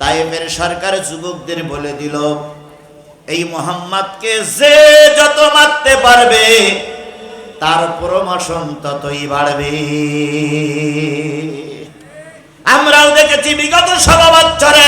তাইফের সরকার যুবকদের বলে দিল, এই মোহাম্মদকে যে যত মারতে পারবে, তার প্রমোশন ততই বাড়বে। আমরাও দেখেছি বিগত ষোলো বছরে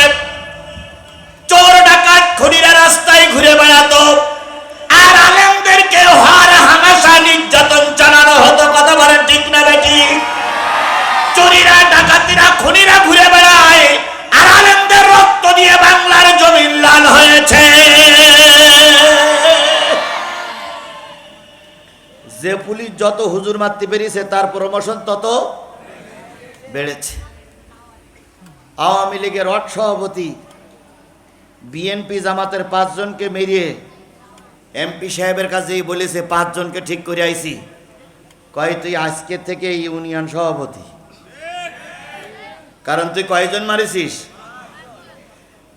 যে পুলিশ যত হুজুর মারতে পেরেছে, তার প্রমোশন তত বেড়েছে। আওয়ামী লীগের রট সভাপতি বিএনপি জামাতের পাঁচজনকে মেরিয়ে এমপি সাহেবের কাছেই বলেছে, পাঁচজনকে ঠিক করে আইছি। কয়, তুই আজকে থেকে ইউনিয়ন সভাপতি। কারণ তুই কয়জন মারিছিস?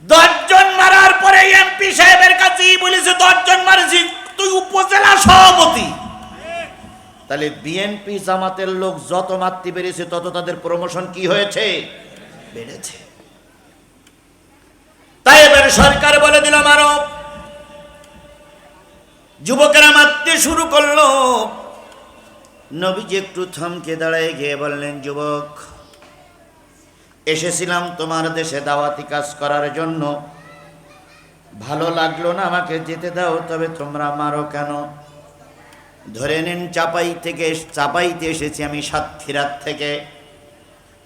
দশজন মারার পরে এমপি সাহেবের কাছেই বলেছে, দশজন মারিছিস। তুই উপজেলা সভাপতি। তাহলে বিএনপি জামাতের লোক যত মারতে পেরেছে তত তাদের প্রমোশন কি হয়েছে? বেড়েছে। তাই এবার সরকার বলে দিলাম আরও যুবকেরা মারতে শুরু করল। নবীজি একটু থমকে দাঁড়ায় গিয়ে বললেন, যুবক, এসেছিলাম তোমার দেশে দাওয়াতি কাজ করার জন্য। ভালো লাগল না আমাকে যেতে দাও, তবে তোমরা মারো কেন? ধরে নিন চাপাই থেকে চাপাইতে এসেছি আমি সাতক্ষীরার থেকে।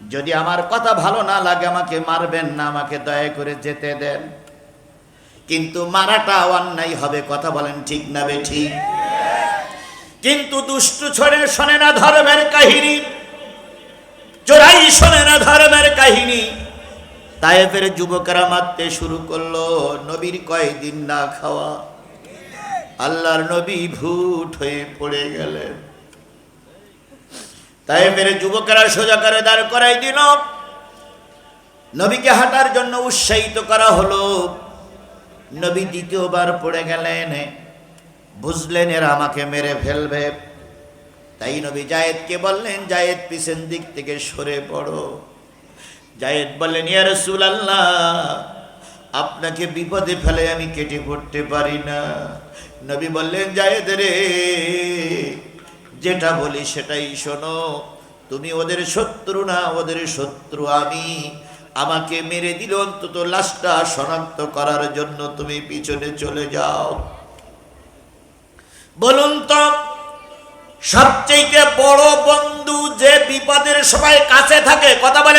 যদি আমার কথা ভালো না লাগে, আমাকে মারবেন না, আমাকে দয়া করে যেতে দেন। কিন্তু মারাটা অন্যায় হবে, কথা বলেন ঠিক না বে ঠিক কিন্তু দুষ্টু ছড়ে শোনে না ধর্মের কাহিনী। চোরাই শোনে না ধর্মের কাহিনী। তায়েফের যুবকেরা মারতে শুরু করল, নবীর কয়দিন না খাওয়া। আল্লাহর নবী ভূত হয়ে পড়ে গেলেন। তাই মেরে যুবকেরা সোজা করে দাঁড় করাই দিল। নবীকে হাঁটার জন্য উৎসাহিত করা হলো। নবী দ্বিতীয়বার পড়ে গেলেন। বুঝলেন এরা আমাকে মেরে ফেলবে। তাই নবী জায়েদকে বললেন, জায়েদ পিছন দিক থেকে সরে পড়ো। জায়েদ বললেন, ইয়া রসুল আল্লাহ আপনাকে বিপদে ফেলে আমি কেটে পড়তে পারি না। নবী বললেন, জায়েদ রে, যেটা বলি সেটাই শোনো। তুমি ওদের শত্রু না, ওদের শত্রু আমি। আমাকে মেরে দিল অন্তত লাশটা শনাক্ত করার জন্য তুমি পিছনে চলে যাও। বলুন তো, সবচেয়ে বড় বন্ধু যে বিপদের সময় কাছে থাকে, কথা বলেন